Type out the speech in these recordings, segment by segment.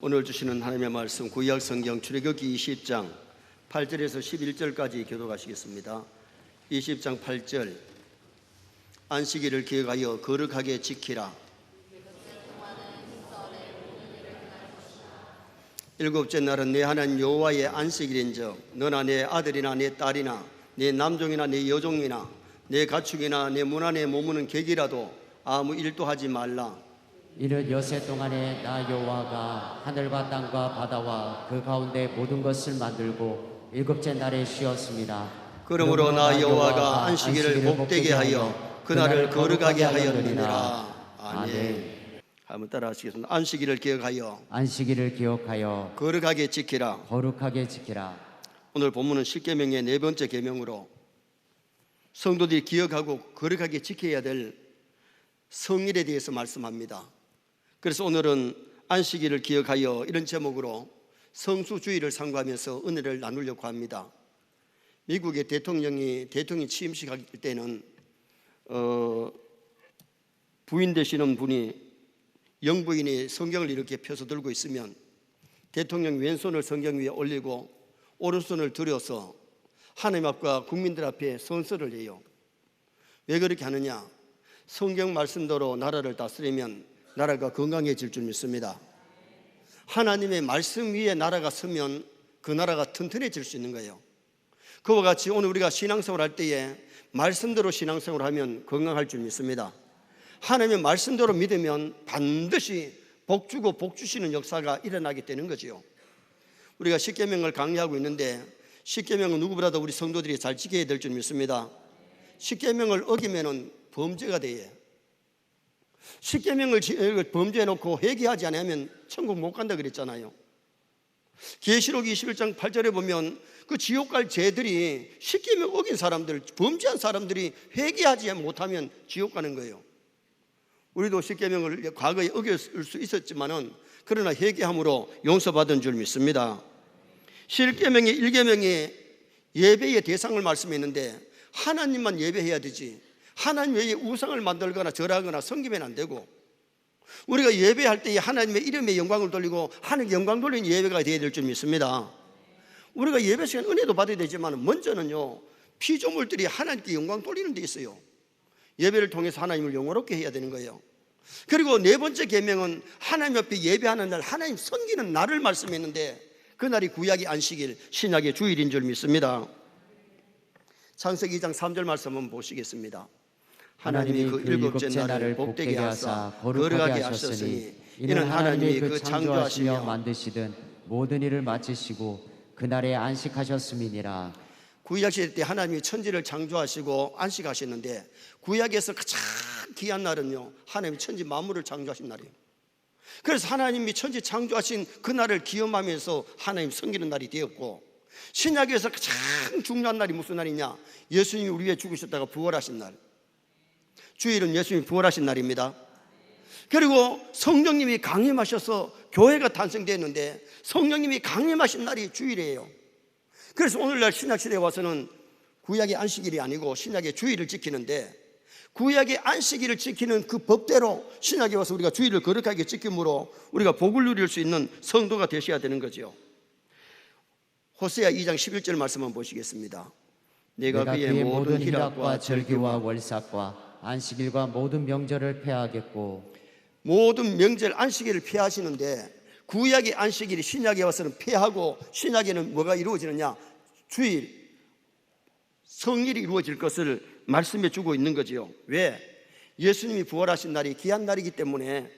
오늘 주시는 하나님의 말씀 구약 성경 출애굽기 20장 8절에서 11절까지 교독하시겠습니다. 20장 8절 안식일을 기억하여 거룩하게 지키라. 일곱째 날은 내 하나님 여호와의 안식일인즉 너나 내 아들이나 내 딸이나 내 남종이나 내 여종이나 내 가축이나 내 문 안에 머무는 객이라도 아무 일도 하지 말라. 이는 여세 동안에 나 여호와가 하늘과 땅과 바다와 그 가운데 모든 것을 만들고 일곱째 날에 쉬었습니다. 그러므로 나 여호와가 안식일을 복되게 하여 그날을 거룩하게 하였느니라. 아멘. 한번 따라하시겠습니다. 안식일을 기억하여 안식일을 기억하여 거룩하게 지키라. 거룩하게 지키라. 오늘 본문은 십계명의 네 번째 계명으로 성도들이 기억하고 거룩하게 지켜야 될 성일에 대해서 말씀합니다. 그래서 오늘은 안식일을 기억하여 이런 제목으로 성수주의를 상고하면서 은혜를 나누려고 합니다. 미국의 대통령이 대통령 취임식 할 때는 어, 부인 되시는 분이 영부인이 성경을 이렇게 펴서 들고 있으면 대통령 왼손을 성경 위에 올리고 오른손을 들여서 하나님 앞과 국민들 앞에 선서를 해요. 왜 그렇게 하느냐? 성경 말씀대로 나라를 다스리면 나라가 건강해질 줄 믿습니다. 하나님의 말씀 위에 나라가 서면 그 나라가 튼튼해질 수 있는 거예요. 그와 같이 오늘 우리가 신앙생활 할 때에 말씀대로 신앙생활 하면 건강할 줄 믿습니다. 하나님의 말씀대로 믿으면 반드시 복 주고 복 주시는 역사가 일어나게 되는 거지요. 우리가 십계명을 강의하고 있는데 십계명은 누구보다도 우리 성도들이 잘 지켜야 될 줄 믿습니다. 십계명을 어기면은 범죄가 돼요. 십계명을 지- 어, 범죄해 놓고 회개하지 않으면 천국 못 간다 그랬잖아요. 계시록 21장 8절에 보면 그 지옥 갈 죄들이 십계명 어긴 사람들, 범죄한 사람들이 회개하지 못하면 지옥 가는 거예요. 우리도 십계명을 과거에 어겼을 수 있었지만은 그러나 회개함으로 용서받은 줄 믿습니다. 십계명의 일계명이 예배의 대상을 말씀했는데 하나님만 예배해야 되지. 하나님 외에 우상을 만들거나 절하거나 섬기면 안 되고 우리가 예배할 때 하나님의 이름에 영광을 돌리고 하나님 영광 돌리는 예배가 되어야 될 줄 믿습니다. 우리가 예배 시간 은혜도 받아야 되지만 먼저는요 피조물들이 하나님께 영광 돌리는 데 있어요. 예배를 통해서 하나님을 영화롭게 해야 되는 거예요. 그리고 네 번째 계명은 하나님 옆에 예배하는 날, 하나님 섬기는 날을 말씀했는데 그 날이 구약의 안식일, 신약의 주일인 줄 믿습니다. 창세기 2장 3절 말씀 한번 보시겠습니다. 하나님이 그 일곱째 날을 복되게 하사 거룩하게 하셨으니 이는 하나님이 그 창조하시며 만드시던 모든 일을 마치시고 그날에 안식하셨음이니라. 구약 시대 때 하나님이 천지를 창조하시고 안식하셨는데 구약에서 가장 귀한 날은요 하나님이 천지 만물을 창조하신 날이에요. 그래서 하나님이 천지 창조하신 그 날을 기념하면서 하나님 섬기는 날이 되었고 신약에서 가장 중요한 날이 무슨 날이냐? 예수님이 우리 위해 죽으셨다가 부활하신 날. 주일은 예수님이 부활하신 날입니다. 그리고 성령님이 강림하셔서 교회가 탄생되었는데 성령님이 강림하신 날이 주일이에요. 그래서 오늘날 신약 시대에 와서는 구약의 안식일이 아니고 신약의 주일을 지키는데 구약의 안식일을 지키는 그 법대로 신약에 와서 우리가 주일을 거룩하게 지킴으로 우리가 복을 누릴 수 있는 성도가 되셔야 되는 거죠. 호세아 2장 11절 말씀 한번 보시겠습니다. 내가, 내가 그의 모든 희락과 절기와 월삭과 안식일과 모든 명절을 폐하겠고 모든 명절 안식일을 피하시는데 구약의 안식일이 신약에 와서는 폐하고 신약에는 뭐가 이루어지느냐? 주일. 성일이 이루어질 것을 말씀해 주고 있는 거지요. 왜? 예수님이 부활하신 날이 귀한 날이기 때문에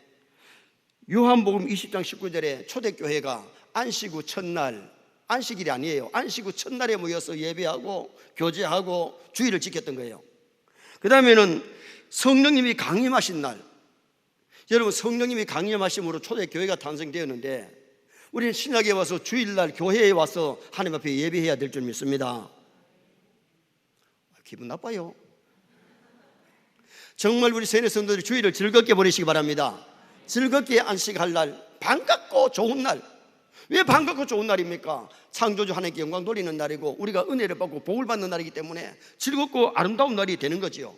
요한복음 20장 19절에 초대교회가 안식 후 첫날 안식일이 아니에요. 안식 후 첫날에 모여서 예배하고 교제하고 주일을 지켰던 거예요 그 다음에는 성령님이 강림하신 날. 여러분 성령님이 강림하심으로 초대교회가 탄생되었는데 우리는 신약에 와서 주일날 교회에 와서 하나님 앞에 예배해야 될 줄 믿습니다. 기분 나빠요. 정말 우리 세뇌 성도들이 주일을 즐겁게 보내시기 바랍니다. 즐겁게 안식할 날 반갑고 좋은 날 왜 반갑고 좋은 날입니까? 창조주 하나님께 영광 돌리는 날이고 우리가 은혜를 받고 복을 받는 날이기 때문에 즐겁고 아름다운 날이 되는 거지요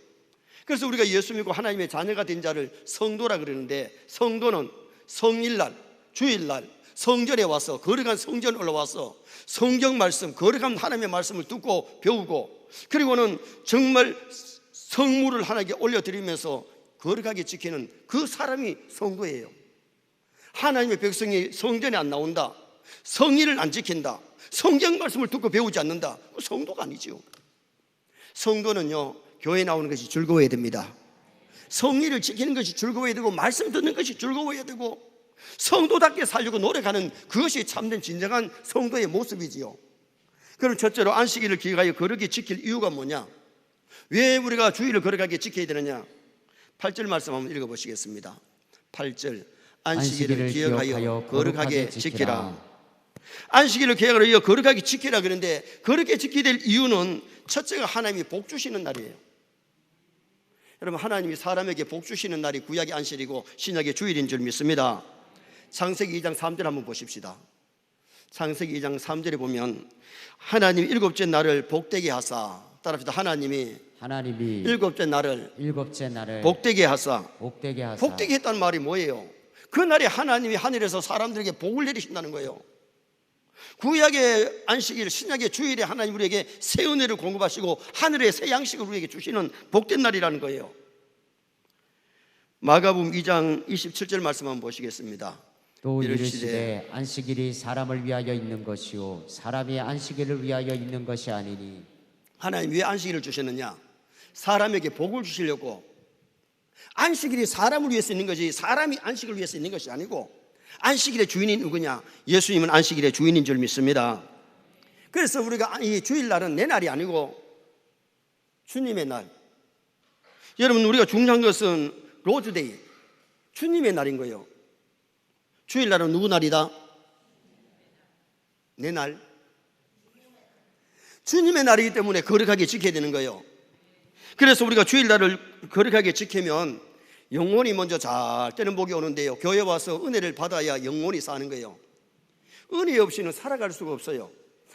그래서 우리가 예수 믿고 하나님의 자녀가 된 자를 성도라 그러는데 성도는 성일날, 주일날, 성전에 와서 거룩한 성전 올라와서 성경 말씀, 거룩한 하나님의 말씀을 듣고 배우고 그리고는 정말 성물을 하나님께 올려드리면서 거룩하게 지키는 그 사람이 성도예요. 하나님의 백성이 성전에 안 나온다. 성의를 안 지킨다. 성경 말씀을 듣고 배우지 않는다. 그 성도가 아니지요. 성도는요, 교회 나오는 것이 즐거워야 됩니다. 성의를 지키는 것이 즐거워야 되고, 말씀 듣는 것이 즐거워야 되고, 성도답게 살려고 노력하는 그것이 참된 진정한 성도의 모습이지요. 그럼 첫째로 안식일을 기억하여 거룩히 지킬 이유가 뭐냐? 왜 우리가 주일을 거룩하게 지켜야 되느냐? 8절 말씀 한번 읽어보시겠습니다. 8절 안식일을 기억하여 거룩하게 지키라. 안식일을 계약을 하 거룩하게 지키라 그러는데 그렇게 지키게 될 이유는 첫째가 하나님이 복 주시는 날이에요. 여러분 하나님이 사람에게 복 주시는 날이 구약의 안식이고 신약의 주일인 줄 믿습니다. 창세기 2장 3절 한번 보십시다. 창세기 2장 3절에 보면 하나님 일곱째 날을 복되게 하사 따라합시다. 하나님이 하나님이 일곱째 날을 일곱째 날을 복되게 하사 복되게 하사 복되게 했다는 말이 뭐예요? 그 날에 하나님이 하늘에서 사람들에게 복을 내리신다는 거예요. 구약의 안식일, 신약의 주일에 하나님 우리에게 새 은혜를 공급하시고 하늘의 새 양식을 우리에게 주시는 복된 날이라는 거예요. 마가복음 2장 27절 말씀 한번 보시겠습니다. 또 이르시되 안식일이 사람을 위하여 있는 것이요 사람이 안식일을 위하여 있는 것이 아니니 하나님 왜 안식일을 주셨느냐? 사람에게 복을 주시려고 안식일이 사람을 위해서 있는 것이 사람이 안식을 위해서 있는 것이 아니고 안식일의 주인이 누구냐? 예수님은 안식일의 주인인 줄 믿습니다. 그래서 우리가 이 주일날은 내 날이 아니고 주님의 날. 여러분 우리가 중요한 것은 로즈데이 주님의 날인 거예요. 주일날은 누구 날이다? 내 날. 주님의 날이기 때문에 거룩하게 지켜야 되는 거예요. 그래서 우리가 주일날을 거룩하게 지키면 영혼이 먼저 잘 때는 복이 오는데요. 교회 와서 은혜를 받아야 영혼이 사는 거예요. 은혜 없이는 살아갈 수가 없어요.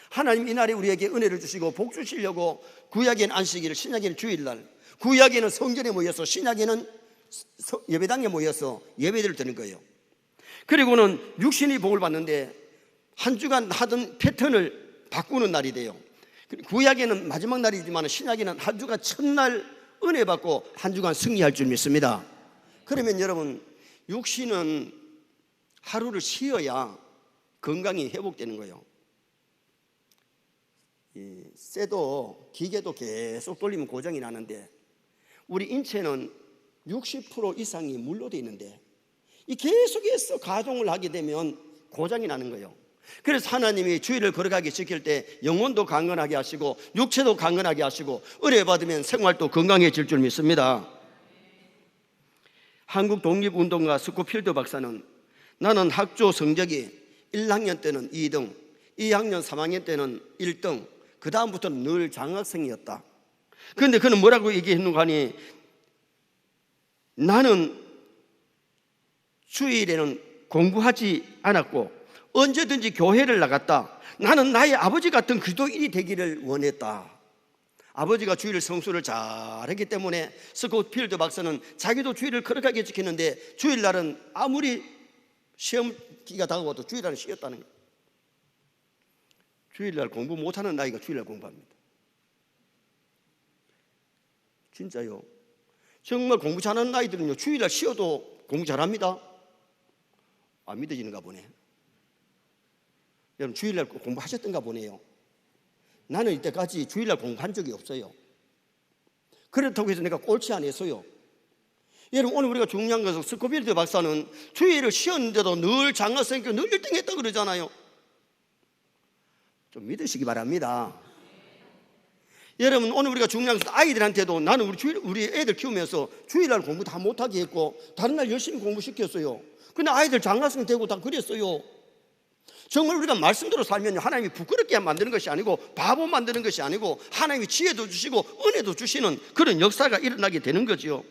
하나님 이 날에 우리에게 은혜를 주시고 복 주시려고 구약에는 안식일, 신약에는 주일날, 구약에는 성전에 모여서 신약에는 서- 예배당에 모여서 예배를 드는 거예요. 그리고는 육신이 복을 받는데 한 주간 하던 패턴을 바꾸는 날이 돼요. 구약에는 마지막 날이지만 신약에는 한 주간 첫날 은혜 받고 한 주간 승리할 줄 믿습니다. 그러면 여러분 육신은 하루를 쉬어야 건강이 회복되는 거예요. 이 쇠도 기계도 계속 돌리면 고장이 나는데 우리 인체는 60% 이상이 물로 돼 있는데 이 계속해서 가동을 하게 되면 고장이 나는 거예요. 그래서 하나님이 주의를 거룩하게 지킬 때 영혼도 강건하게 하시고 육체도 강건하게 하시고 은혜 받으면 생활도 건강해질 줄 믿습니다. 한국 독립운동가 스코필드 박사는 나는 학조 성적이 1학년 때는 2등, 2학년 3학년 때는 1등, 그 다음부터는 늘 장학생이었다. 그런데 그는 뭐라고 얘기했는가 하니 나는 주일에는 공부하지 않았고 언제든지 교회를 나갔다. 나는 나의 아버지 같은 기도인이 되기를 원했다. 아버지가 주일 성수를 잘했기 때문에 스코필드 박사는 자기도 주일을 거룩하게 지키는데 주일날은 아무리 시험기가 다가와도 주일날은 쉬었다는 거예요. 주일날 공부 못하는 나이가 주일날 공부합니다. 진짜요. 정말 공부 잘하는 아이들은요 주일날 쉬어도 공부 잘합니다. 안 믿어지는가 보네. 여러분 주일날 공부하셨던가 보네요. 나는 이때까지 주일날 공부한 적이 없어요. 그렇다고 해서 내가 꼴찌 안 했어요. 여러분 오늘 우리가 중요한 것은 스코필드 박사는 주일을 쉬었는데도 늘 장학생교 늘 1등 했다 그러잖아요. 좀 믿으시기 바랍니다. 여러분 오늘 우리가 중요한 것은 아이들한테도 나는 우리 주일 우리 애들 키우면서 주일날 공부 다 못하게 했고 다른 날 열심히 공부시켰어요. 근데 아이들 장학생 되고 다 그랬어요. 정말 우리가 말씀대로 살면 하나님이 부끄럽게 만드는 것이 아니고 바보 만드는 것이 아니고 하나님이 지혜도 주시고 은혜도 주시는 그런 역사가 일어나게 되는 거죠.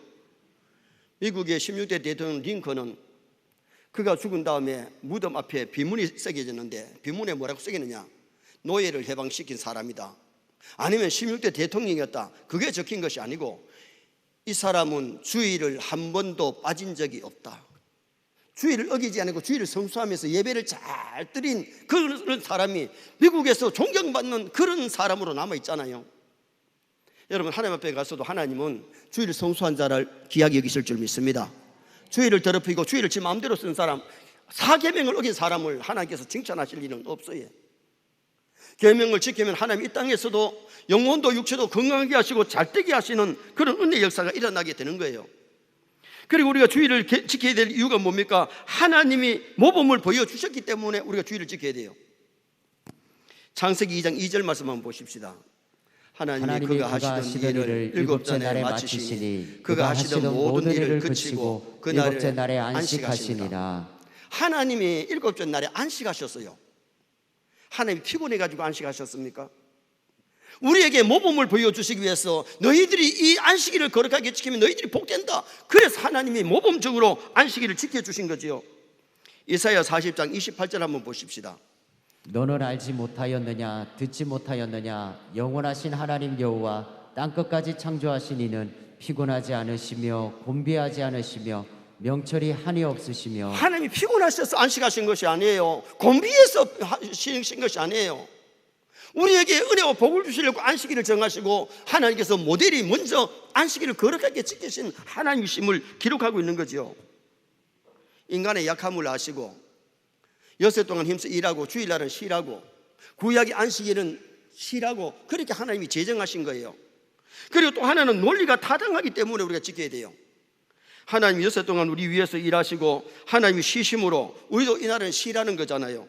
미국의 16대 대통령 링컨은 그가 죽은 다음에 무덤 앞에 비문이 새겨졌는데 비문에 뭐라고 새기느냐? 노예를 해방시킨 사람이다. 아니면 16대 대통령이었다. 그게 적힌 것이 아니고 이 사람은 주의를 한 번도 빠진 적이 없다. 주의를 어기지 않고 주의를 성수하면서 예배를 잘 드린 그런 사람이 미국에서 존경받는 그런 사람으로 남아 있잖아요. 여러분 하나님 앞에 가서도 하나님은 주의를 성수한 자를 귀하게 여기실 줄 믿습니다. 주의를 더럽히고 주의를 지 마음대로 쓴 사람, 사계명을 어긴 사람을 하나님께서 칭찬하실 일은 없어요. 계명을 지키면 하나님 이 땅에서도 영혼도 육체도 건강하게 하시고 잘되게 하시는 그런 은혜 역사가 일어나게 되는 거예요. 그리고 우리가 주의를 개- 지켜야 될 이유가 뭡니까? 하나님이 모범을 보여주셨기 때문에 우리가 주의를 지켜야 돼요. 창세기 2장 2절 말씀 한번 보십시다. 하나님이 하나님이 그가 하시던 일을 일곱째 날에 마치시니 그가 하시던 모든 일을 그치고 그 일곱째 날에 안식하시니라. 안식하시니라. 하나님이 일곱째 날에 안식하셨어요. 하나님 피곤해 가지고 안식하셨습니까? 우리에게 모범을 보여주시기 위해서 너희들이 이 안식일을 거룩하게 지키면 너희들이 복된다. 그래서 하나님이 모범적으로 안식일을 지켜주신 거지요. 이사야 40장 28절 한번 보십시다. 너는 알지 못하였느냐 듣지 못하였느냐 영원하신 하나님 여호와 땅 끝까지 창조하신 이는 피곤하지 않으시며 곤비하지 않으시며 명철이 한이 없으시며 하나님이 피곤하셔서 안식하신 것이 아니에요. 곤비해서 쉬신 것이 아니에요. 우리에게 은혜와 복을 주시려고 안식일을 정하시고 하나님께서 모델이 먼저 안식일을 거룩하게 지키신 하나님이심을 기록하고 있는 거죠. 인간의 약함을 아시고 여세 동안 힘써 일하고 주일날은 쉬라고 구약의 안식일은 쉬라고 그렇게 하나님이 제정하신 거예요. 그리고 또 하나는 논리가 타당하기 때문에 우리가 지켜야 돼요. 하나님 여세 동안 우리 위해서 일하시고 하나님이 쉬심으로 우리도 이날은 쉬라는 거잖아요.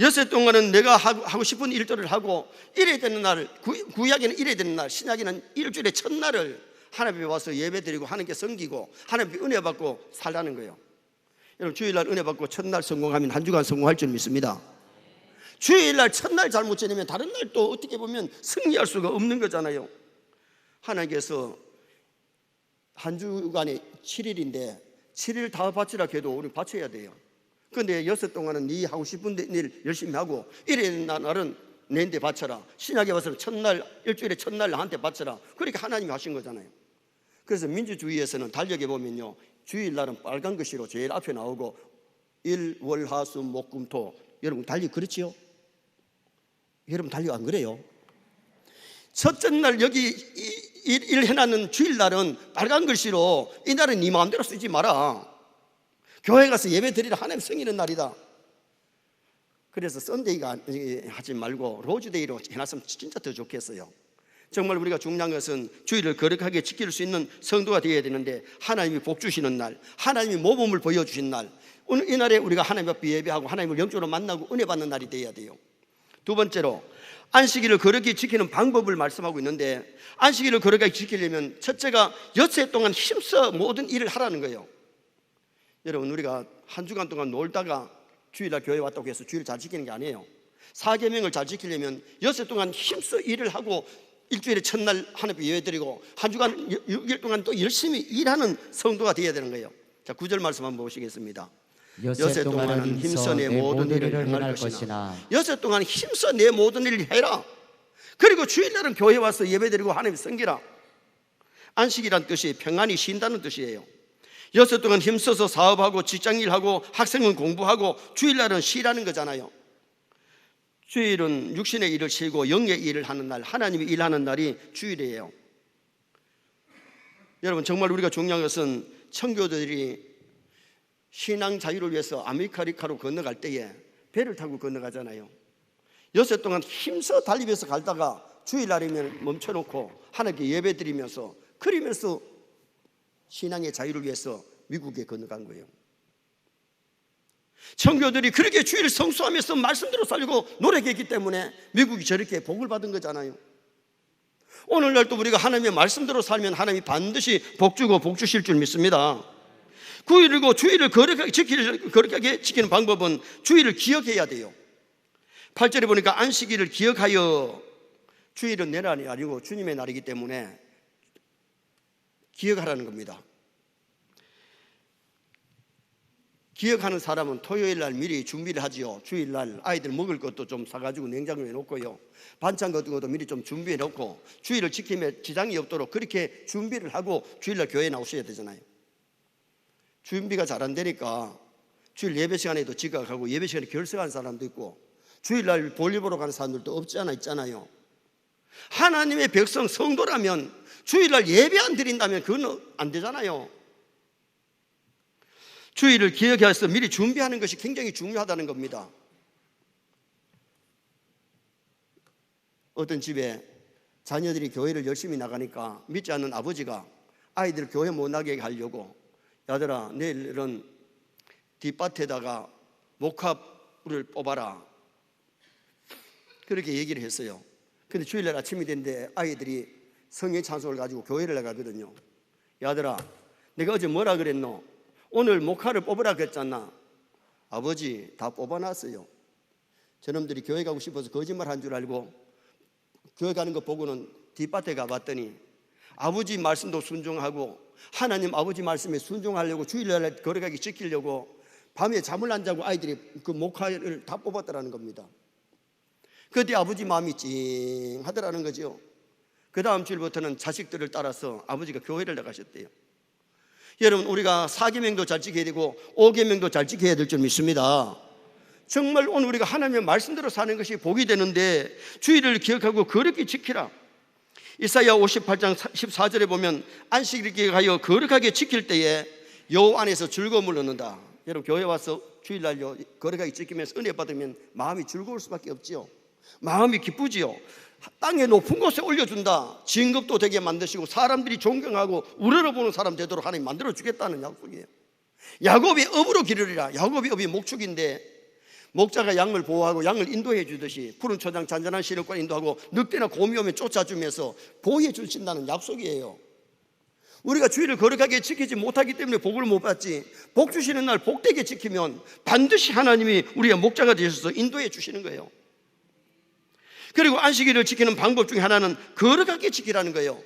여세 동안은 내가 하고, 싶은 일들을 하고 일해야 되는 날, 구, 구약에는 일해야 되는 날, 신약에는 일주일의 첫날을 하나님께 와서 예배드리고 하나님께 섬기고 하나님께 은혜 받고 살라는 거예요. 여러분 주일날 은혜 받고 첫날 성공하면 한 주간 성공할 줄 믿습니다. 주일날 첫날 잘못 지내면 다른 날 또 어떻게 보면 승리할 수가 없는 거잖아요. 하나님께서 한 주간에 7일인데 7일 다 바치라 해도 우리 바쳐야 돼요. 근데 여섯 동안은 네 하고 싶은 데- 일 열심히 하고 일일 날은 내한테 바쳐라. 신약에 와서는 첫날 일주일에 첫날 나한테 바쳐라. 그렇게 하나님이 하신 거잖아요. 그래서 민주주의에서는 달력에 보면요. 주일날은 빨간 글씨로 제일 앞에 나오고 일, 월, 화, 수, 목, 금, 토. 여러분 달력 그렇지요? 여러분 달력 안 그래요? 첫째 날 여기 이- 일, 일 해놨는 주일날은 빨간 글씨로 이날은 네 마음대로 쓰지 마라. 교회 가서 예배 드리라 하나님 성이는 날이다. 그래서 썬데이가 하지 말고 로즈데이로 해놨으면 진짜 더 좋겠어요. 정말 우리가 중요한 것은 주일을 거룩하게 지킬 수 있는 성도가 되어야 되는데 하나님이 복 주시는 날, 하나님이 모범을 보여주신 날, 오늘 이 날에 우리가 하나님 앞에 예배하고 하나님을 영적으로 만나고 은혜 받는 날이 되어야 돼요. 두 번째로 안식일을 거룩히 지키는 방법을 말씀하고 있는데 안식일을 거룩하게 지키려면 첫째가 엿새 동안 힘써 모든 일을 하라는 거예요. 여러분 우리가 한 주간 동안 놀다가 주일날 교회 왔다고 해서 주일 잘 지키는 게 아니에요. 사계명을 잘 지키려면 엿새 동안 힘써 일을 하고 일주일에 첫날 하나님께 예배드리고 한 주간 6일 동안 또 열심히 일하는 성도가 되어야 되는 거예요. 자, 구절 말씀 한번 보시겠습니다. 여세 동안은 힘써 내 모든 일을 행할 것이나 여섯 동안 힘써 내 모든 일을 해라. 그리고 주일날은 교회 와서 예배드리고 하나님 섬기라. 안식이란 뜻이 평안히 쉰다는 뜻이에요. 여섯 동안 힘써서 사업하고 직장일하고 학생은 공부하고 주일날은 쉬라는 거잖아요. 주일은 육신의 일을 쉬고 영의 일을 하는 날, 하나님이 일하는 날이 주일이에요. 여러분 정말 우리가 중요한 것은 청교도들이 신앙 자유를 위해서 아메리카리카로 건너갈 때에 배를 타고 건너가잖아요. 여섯 동안 힘써 달리면서 갈다가 주일날이면 멈춰놓고 하나님께 예배 드리면서 그리면서 신앙의 자유를 위해서 미국에 건너간 거예요. 청교들이 그렇게 주일을 성수하면서 말씀대로 살고 노력했기 때문에 미국이 저렇게 복을 받은 거잖아요. 오늘날도 우리가 하나님의 말씀대로 살면 하나님이 반드시 복 주고 복 주실 줄 믿습니다. 구일이고 주일을 거룩하게 지키는, 거룩하게 지키는 방법은 주일을 기억해야 돼요. 8절에 보니까 안식일을 기억하여 주일은 내 날이 아니고 주님의 날이기 때문에 기억하라는 겁니다. 기억하는 사람은 토요일 날 미리 준비를 하지요. 주일 날 아이들 먹을 것도 좀 사가지고 냉장고에 놓고요. 반찬 같은 것도 미리 좀 준비해 놓고 주일을 지키며 지장이 없도록 그렇게 준비를 하고 주일 날 교회에 나오셔야 되잖아요. 준비가 잘 안 되니까 주일 예배 시간에도 지각하고 예배 시간에 결석하는 사람도 있고 주일날 볼일 보러 가는 사람들도 없지 않아 있잖아요. 하나님의 백성 성도라면 주일날 예배 안 드린다면 그건 안 되잖아요. 주일을 기억해서 미리 준비하는 것이 굉장히 중요하다는 겁니다. 어떤 집에 자녀들이 교회를 열심히 나가니까 믿지 않는 아버지가 아이들 교회 못 나게 하려고 야들아 내일은 뒷밭에다가 목합을 뽑아라 그렇게 얘기를 했어요. 근데 주일날 아침이 됐는데 아이들이 성경 찬송을 가지고 교회를 나가거든요. 야들아 내가 어제 뭐라 그랬노? 오늘 목화를 뽑으라 그랬잖아. 아버지 다 뽑아놨어요. 저놈들이 교회 가고 싶어서 거짓말 한 줄 알고 교회 가는 거 보고는 뒷밭에 가봤더니 아버지 말씀도 순종하고 하나님 아버지 말씀에 순종하려고 주일날 걸어가기 지키려고 밤에 잠을 안 자고 아이들이 그 목화를 다 뽑았더라는 겁니다. 그때 아버지 마음이 찡하더라는 거죠. 그 다음 주일부터는 자식들을 따라서 아버지가 교회를 나가셨대요. 여러분 우리가 사계명도 잘 지켜야 되고 오계명도 잘 지켜야 될 줄 믿습니다. 정말 오늘 우리가 하나님의 말씀대로 사는 것이 복이 되는데 주의를 기억하고 거룩히 지키라. 이사야 58장 14절에 보면 안식일을 기억하여 거룩하게 지킬 때에 여호와 안에서 즐거움을 얻는다. 여러분 교회 와서 주일날요 거룩하게 지키면서 은혜 받으면 마음이 즐거울 수밖에 없지요. 마음이 기쁘지요. 땅에 높은 곳에 올려준다. 진급도 되게 만드시고 사람들이 존경하고 우러러보는 사람 되도록 하나님 만들어 주겠다는 약속이에요. 야곱이 업으로 기르리라. 야곱이 업이 목축인데 목자가 양을 보호하고 양을 인도해 주듯이 푸른 초장 잔잔한 시력과 인도하고 늑대나 곰이 오면 쫓아주면서 보호해 주신다는 약속이에요. 우리가 주의를 거룩하게 지키지 못하기 때문에 복을 못 받지. 복 주시는 날 복되게 지키면 반드시 하나님이 우리의 목자가 되셔서 인도해 주시는 거예요. 그리고 안식일을 지키는 방법 중에 하나는 거룩하게 지키라는 거예요.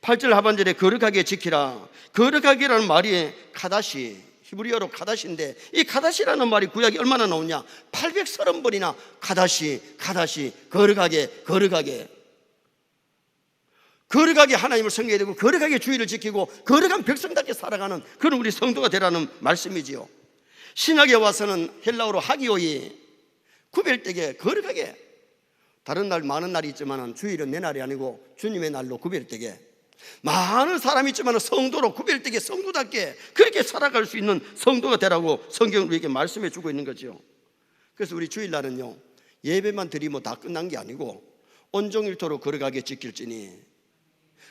8절 하반절에 거룩하게 지키라. 거룩하게라는 말이 카다시, 히브리어로 카다시인데 이 카다시라는 말이 구약이 얼마나 나오냐? 830번이나 카다시, 카다시, 거룩하게, 거룩하게. 거룩하게 하나님을 섬겨야 되고 거룩하게 주의를 지키고 거룩한 백성답게 살아가는 그런 우리 성도가 되라는 말씀이지요. 신학에 와서는 헬라어로 하기오이 구별되게 거룩하게 다른 날 많은 날이 있지만 주일은 내 날이 아니고 주님의 날로 구별되게 많은 사람이 있지만 성도로 구별되게 성도답게 그렇게 살아갈 수 있는 성도가 되라고 성경은 우리에게 말씀해 주고 있는 거죠. 그래서 우리 주일날은요 예배만 드리면 다 끝난 게 아니고 온종일토록 거룩하게 지킬지니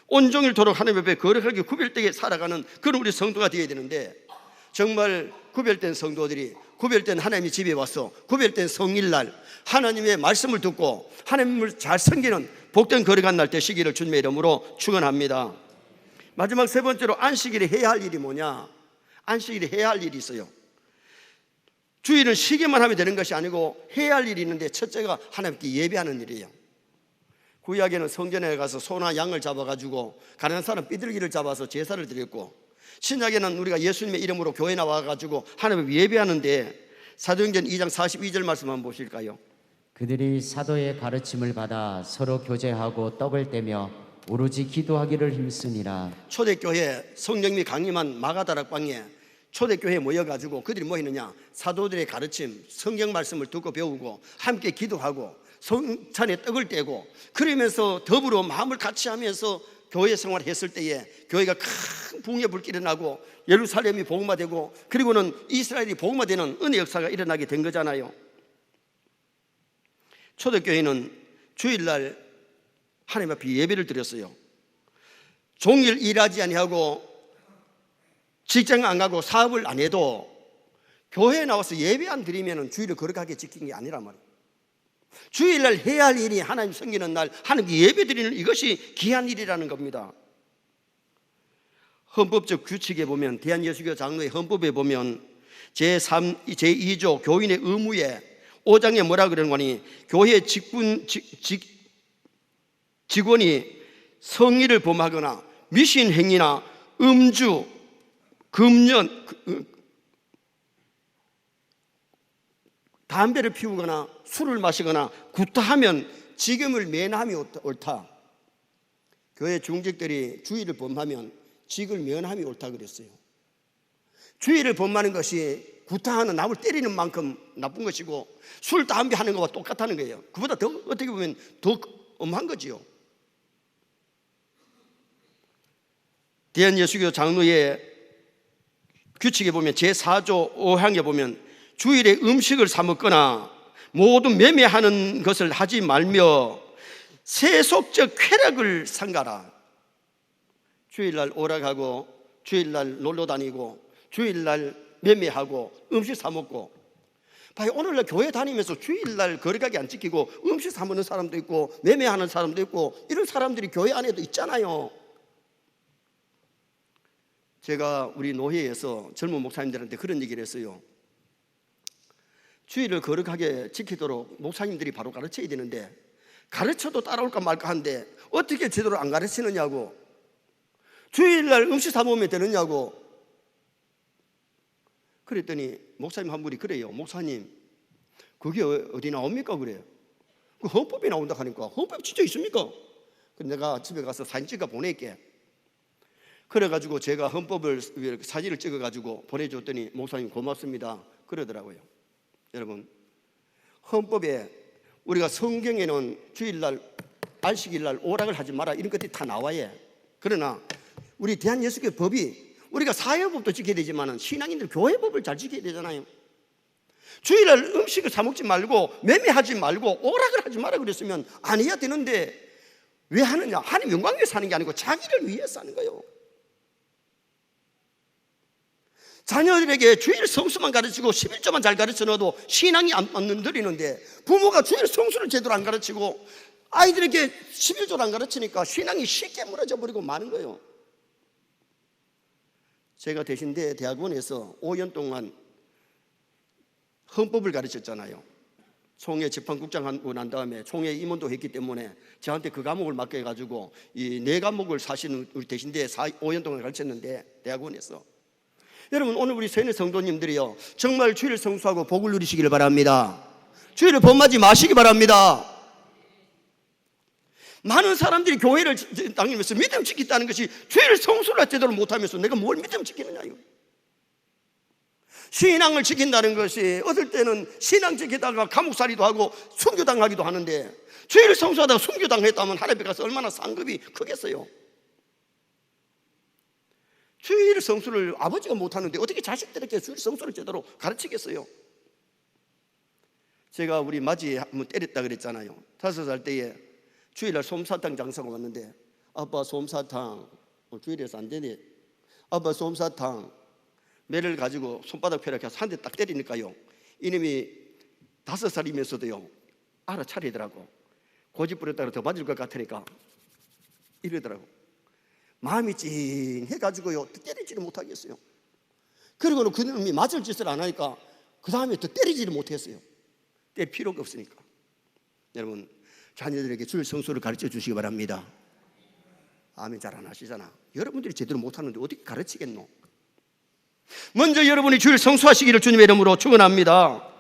온종일토록 하나님 앞에 거룩하게 구별되게 살아가는 그런 우리 성도가 되어야 되는데 정말 구별된 성도들이 구별된 하나님의 집에 와서 구별된 성일날 하나님의 말씀을 듣고 하나님을 잘 섬기는 복된 거룩한 날 되시기를 주님의 이름으로 축원합니다. 마지막 세 번째로 안식일에 해야 할 일이 뭐냐? 안식일에 해야 할 일이 있어요. 주일은 쉬기만 하면 되는 것이 아니고 해야 할 일이 있는데 첫째가 하나님께 예배하는 일이에요. 구약에는 성전에 가서 소나 양을 잡아가지고 가난한 사람 삐들기를 잡아서 제사를 드렸고 신약에는 우리가 예수님의 이름으로 교회 나와가지고 하나님을 예배하는데 사도행전 2장 42절 말씀 한번 보실까요? 그들이 사도의 가르침을 받아 서로 교제하고 떡을 떼며 오로지 기도하기를 힘쓰니라. 초대교회 성령님이 강림한 마가다락방에 초대교회에 모여가지고 그들이 뭐 했느냐 사도들의 가르침 성경 말씀을 듣고 배우고 함께 기도하고 성찬에 떡을 떼고 그러면서 더불어 마음을 같이 하면서 교회 생활했을 때에 교회가 큰 붕의 불길이 나고 예루살렘이 복음화되고 그리고는 이스라엘이 복음화되는 은혜 역사가 일어나게 된 거잖아요. 초대교회는 주일날 하나님 앞에 예배를 드렸어요. 종일 일하지 아니하고 직장 안 가고 사업을 안 해도 교회에 나와서 예배 안 드리면 주일을 거룩하게 지킨 게 아니란 말이에요. 주일날 해야 할 일이 하나님 섬기는 날 하나님께 예배 드리는 이것이 귀한 일이라는 겁니다. 헌법적 규칙에 보면 대한예수교 장로의 헌법에 보면 제3 제2조 교인의 의무에 5장에 뭐라 그러는 거니 교회 직분 직, 직, 직원이 성의를 범하거나 미신 행위나 음주 금연 그, 담배를 피우거나 술을 마시거나 구타하면 직임을 면함이 옳다. 교회 중직들이 주의를 범하면 직을 면함이 옳다 그랬어요. 주의를 범하는 것이 구타하는 남을 때리는 만큼 나쁜 것이고 술 담배 하는 것과 똑같다는 거예요. 그보다 더 어떻게 보면 더 엄한 거지요. 대한예수교 장로의 규칙에 보면 제4조 5항에 보면 주일에 음식을 사 먹거나 모든 매매하는 것을 하지 말며 세속적 쾌락을 삼가라. 주일날 오락하고 주일날 놀러 다니고 주일날 매매하고 음식 사 먹고 봐요 오늘날 교회 다니면서 주일날 거리가게 안 지키고 음식 사 먹는 사람도 있고 매매하는 사람도 있고 이런 사람들이 교회 안에도 있잖아요. 제가 우리 노회에서 젊은 목사님들한테 그런 얘기를 했어요. 주일을 거룩하게 지키도록 목사님들이 바로 가르쳐야 되는데 가르쳐도 따라올까 말까 한데 어떻게 제대로 안 가르치느냐고. 주일날 음식 사 먹으면 되느냐고. 그랬더니 목사님 한 분이 그래요. 목사님 그게 어- 어디 나옵니까? 그래요. 그 헌법에 나온다 하니까. 헌법 진짜 있습니까? 내가 집에 가서 사진 찍어 보낼게. 그래가지고 제가 헌법을 사진을 찍어가지고 보내줬더니 목사님 고맙습니다. 그러더라고요 여러분 헌법에 우리가 성경에는 주일날 안식일날 오락을 하지 마라 이런 것들이 다 나와요. 그러나 우리 대한 예수교 법이 우리가 사회법도 지켜야 되지만 신앙인들 교회법을 잘 지켜야 되잖아요. 주일날 음식을 사 먹지 말고 매매하지 말고 오락을 하지 마라 그랬으면 안 해야 되는데 왜 하느냐? 하나님 영광 위해서 하는 게 아니고 자기를 위해서 하는 거예요 자녀들에게 주일 성수만 가르치고 11조만 잘 가르쳐 넣어도 신앙이 안 만들어지는데 부모가 주일 성수를 제대로 안 가르치고 아이들에게 11조를 안 가르치니까 신앙이 쉽게 무너져 버리고 마는 거예요. 제가 대신대 대학원에서 5년 동안 헌법을 가르쳤잖아요. 총회 재판국장 하고 난 다음에 총회 임원도 했기 때문에 저한테 그 과목을 맡겨가지고 이 네 과목을 사실은 우리 대신대 5년 동안 가르쳤는데 대학원에서 여러분 오늘 우리 세네 성도님들이요 정말 주일 성수하고 복을 누리시기를 바랍니다. 주일을 범하지 마시기 바랍니다. 많은 사람들이 교회를 다니면서 믿음 지키다는 것이 주일 성수를 제대로 못하면서 내가 뭘 믿음 지키느냐요. 신앙을 지킨다는 것이 어떨 때는 신앙 지키다가 감옥살이도 하고 순교당하기도 하는데 주일 성수하다가 순교당했다면 하나님 가서 얼마나 상급이 크겠어요. 주일 성수를 아버지가 못하는데 어떻게 자식들에게 주일 성수를 제대로 가르치겠어요? 제가 우리 맞이 한번 때렸다 그랬잖아요. 다섯 살 때에 주일날 솜사탕 장사가 왔는데 아빠 솜사탕 어, 주일에서 안 되네. 아빠 솜사탕 매를 가지고 손바닥 펴락해서 한 대 딱 때리니까요. 이놈이 다섯 살이면서도요 알아차리더라고. 고집 부렸다가 더 맞을 것 같으니까 이러더라고. 마음이 찡해가지고요 때리지를 못하겠어요. 그리고는 그놈이 맞을 짓을 안 하니까 그 다음에 더 때리지를 못했어요. 때 필요가 없으니까. 여러분 자녀들에게 줄 성수를 가르쳐 주시기 바랍니다. 아멘 잘 안 하시잖아. 여러분들이 제대로 못하는데 어떻게 가르치겠노? 먼저 여러분이 주일 성수하시기를 주님의 이름으로 축원합니다.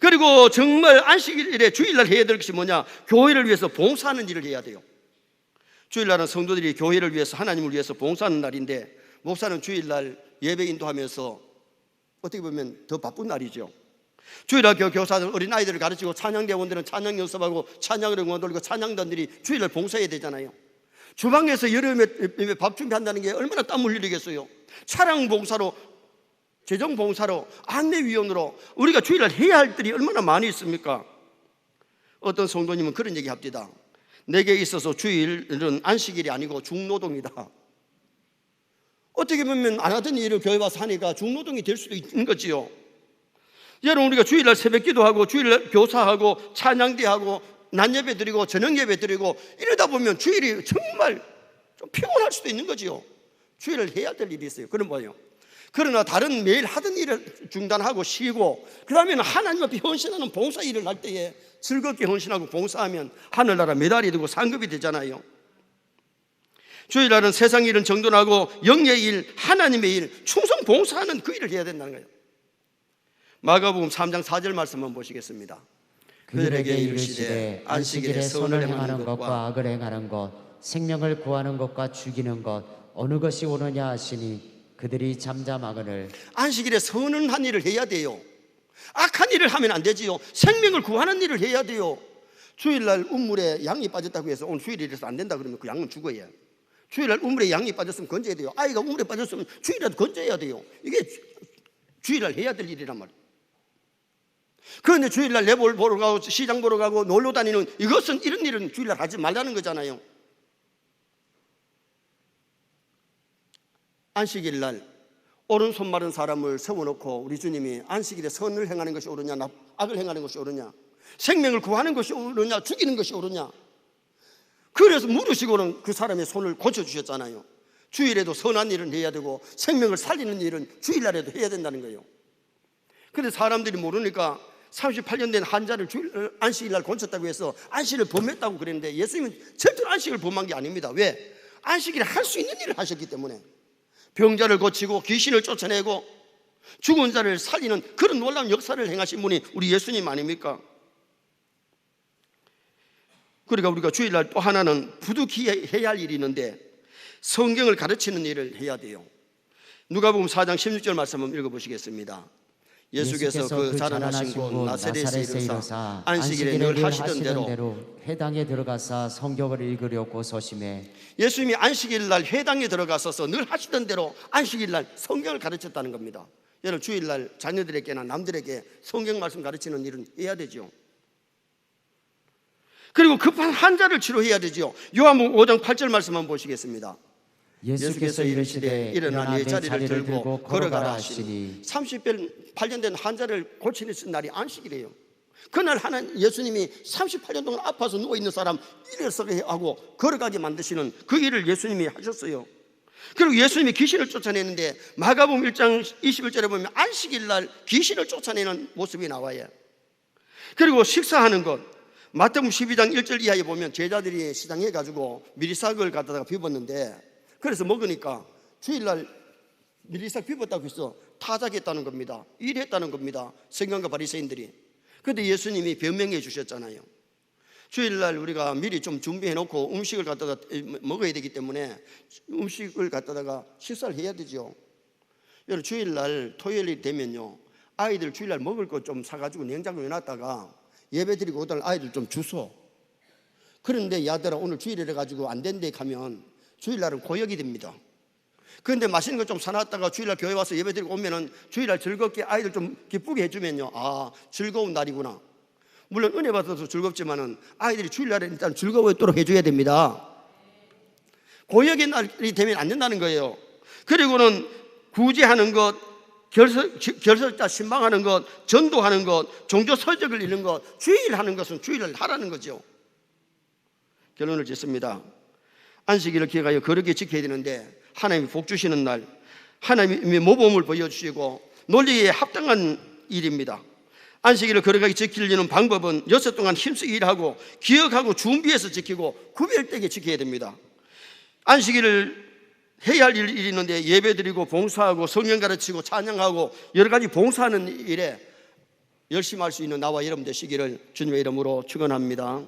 그리고 정말 안식일에 주일날 해야 될 것이 뭐냐? 교회를 위해서 봉사하는 일을 해야 돼요. 주일날은 성도들이 교회를 위해서 하나님을 위해서 봉사하는 날인데 목사는 주일날 예배 인도하면서 어떻게 보면 더 바쁜 날이죠. 주일날 교 교사들 어린 아이들을 가르치고 찬양대원들은 찬양 연습하고 찬양을 응원 돌리고 찬양단들이 주일날 봉사해야 되잖아요. 주방에서 여름에 밥 준비한다는 게 얼마나 땀 흘리겠어요. 차량 봉사로 재정 봉사로 안내위원으로 우리가 주일날 해야 할 일이 얼마나 많이 있습니까? 어떤 성도님은 그런 얘기 합니다. 내게 있어서 주일은 안식일이 아니고 중노동이다. 어떻게 보면 안 하던 일을 교회 와서 하니까 중노동이 될 수도 있는 거지요. 여러분 우리가 주일날 새벽 기도하고 주일날 교사하고 찬양대하고 낮 예배 드리고 저녁 예배 드리고 이러다 보면 주일이 정말 좀 피곤할 수도 있는 거지요. 주일을 해야 될 일이 있어요. 그런 뭐예요? 그러나 다른 매일 하던 일을 중단하고 쉬고 그다음에는 하나님 앞에 헌신하는 봉사 일을 할 때에 즐겁게 헌신하고 봉사하면 하늘나라 메달이 되고 상급이 되잖아요. 주일날은 세상 일은 정돈하고 영의 일, 하나님의 일, 충성 봉사하는 그 일을 해야 된다는 거예요. 마가복음 3장 4절 말씀 한번 보시겠습니다. 그들에게 이르시되 안식일에 선을 행하는 것과 악을 행하는 것 생명을 구하는 것과 죽이는 것 어느 것이 옳으냐 하시니 그들이 잠잠하거늘 안식일에 선한 일을 해야 돼요. 악한 일을 하면 안 되지요. 생명을 구하는 일을 해야 돼요. 주일날 우물에 양이 빠졌다고 해서 오늘 주일이라서 안 된다 그러면 그 양은 죽어야. 주일날 우물에 양이 빠졌으면 건져야 돼요. 아이가 우물에 빠졌으면 주일이라도 건져야 돼요. 이게 주- 주일날 해야 될 일이란 말이에요. 그런데 주일날 내볼 보러 가고 시장 보러 가고 놀러 다니는 이것은 이런 일은 주일날 하지 말라는 거잖아요. 안식일 날 오른손 마른 사람을 세워놓고 우리 주님이 안식일에 선을 행하는 것이 옳으냐 나- 악을 행하는 것이 옳으냐 생명을 구하는 것이 옳으냐 죽이는 것이 옳으냐. 그래서 물으시고는 그 사람의 손을 고쳐주셨잖아요. 주일에도 선한 일은 해야 되고 생명을 살리는 일은 주일날에도 해야 된다는 거예요. 근데 사람들이 모르니까 38년 된 환자를 주일, 안식일 날 고쳤다고 해서 안식을 범했다고 그랬는데 예수님은 절대로 안식을 범한 게 아닙니다. 왜? 안식일에 할 수 있는 일을 하셨기 때문에 병자를 고치고 귀신을 쫓아내고 죽은 자를 살리는 그런 놀라운 역사를 행하신 분이 우리 예수님 아닙니까? 그러니까 우리가 주일날 또 하나는 부득이 해야 할 일이 있는데 성경을 가르치는 일을 해야 돼요. 누가복음 4장 16절 말씀 한번 읽어보시겠습니다. 예수께서 그 자라나신 곳 나사렛에 이르사 안식일에 늘 하시던 대로 회당에 들어가사 성경을 읽으려고 소심해 예수님이 안식일 날 회당에 들어가서서 늘 하시던 대로 안식일 날 성경을 가르쳤다는 겁니다. 여러분 주일 날 자녀들에게나 남들에게 성경 말씀 가르치는 일은 해야 되죠. 그리고 급한 환자를 치료해야 되죠. 요한복음 5장 8절 말씀 한번 보시겠습니다. 예수께서 이르시되 일어나 내 자리를 들고 걸어가라 하시니 하시니 38년 된 환자를 고치는 날이 안식이래요. 그날 하나님 예수님이 38년 동안 아파서 누워 있는 사람 일어서게 하고 걸어가게 만드시는 그 일을 예수님이 하셨어요. 그리고 예수님이 귀신을 쫓아내는데 마가복음 1장 21절에 보면 안식일 날 귀신을 쫓아내는 모습이 나와요. 그리고 식사하는 것 마태복음 12장 1절 이하에 보면 제자들이 시장에 가지고 미리싹을 갖다가 비웠는데 그래서 먹으니까 주일날 미리싹 비웠다고 해서 타작했다는 겁니다. 일했다는 겁니다. 성경과 바리새인들이. 그런데 예수님이 변명해 주셨잖아요. 주일날 우리가 미리 좀 준비해 놓고 음식을 갖다가 먹어야 되기 때문에 음식을 갖다가 식사를 해야 되죠. 여러분 주일날 토요일이 되면요 아이들 주일날 먹을 것 좀 사가지고 냉장고에 놨다가 예배 드리고 오던 아이들 좀 주소. 그런데 야들아 오늘 주일이라 가지고 안 된데 가면 주일날은 고역이 됩니다. 그런데 맛있는 거 좀 사놨다가 주일날 교회 와서 예배 드리고 오면은 주일날 즐겁게 아이들 좀 기쁘게 해주면요 아 즐거운 날이구나. 물론 은혜 받아서 즐겁지만은 아이들이 주일날에 일단 즐거워도록 해줘야 됩니다. 고역의 날이 되면 안 된다는 거예요. 그리고는 구제하는 것, 결석, 결석자 신방하는 것, 전도하는 것, 종교 서적을 읽는 것, 주일 하는 것은 주일을 하라는 거죠. 결론을 짓습니다. 안식일을 기억하여 거룩히 지켜야 되는데 하나님이 복 주시는 날, 하나님의 모범을 보여주시고 논리에 합당한 일입니다. 안식일을 거룩하게 지키려는 방법은 여섯 동안 힘쓰 일하고 기억하고 준비해서 지키고 구별되게 지켜야 됩니다. 안식일을 해야 할 일이 있는데 예배드리고 봉사하고 성경 가르치고 찬양하고 여러 가지 봉사하는 일에 열심히 할 수 있는 나와 여러분 되시기를 주님의 이름으로 축원합니다.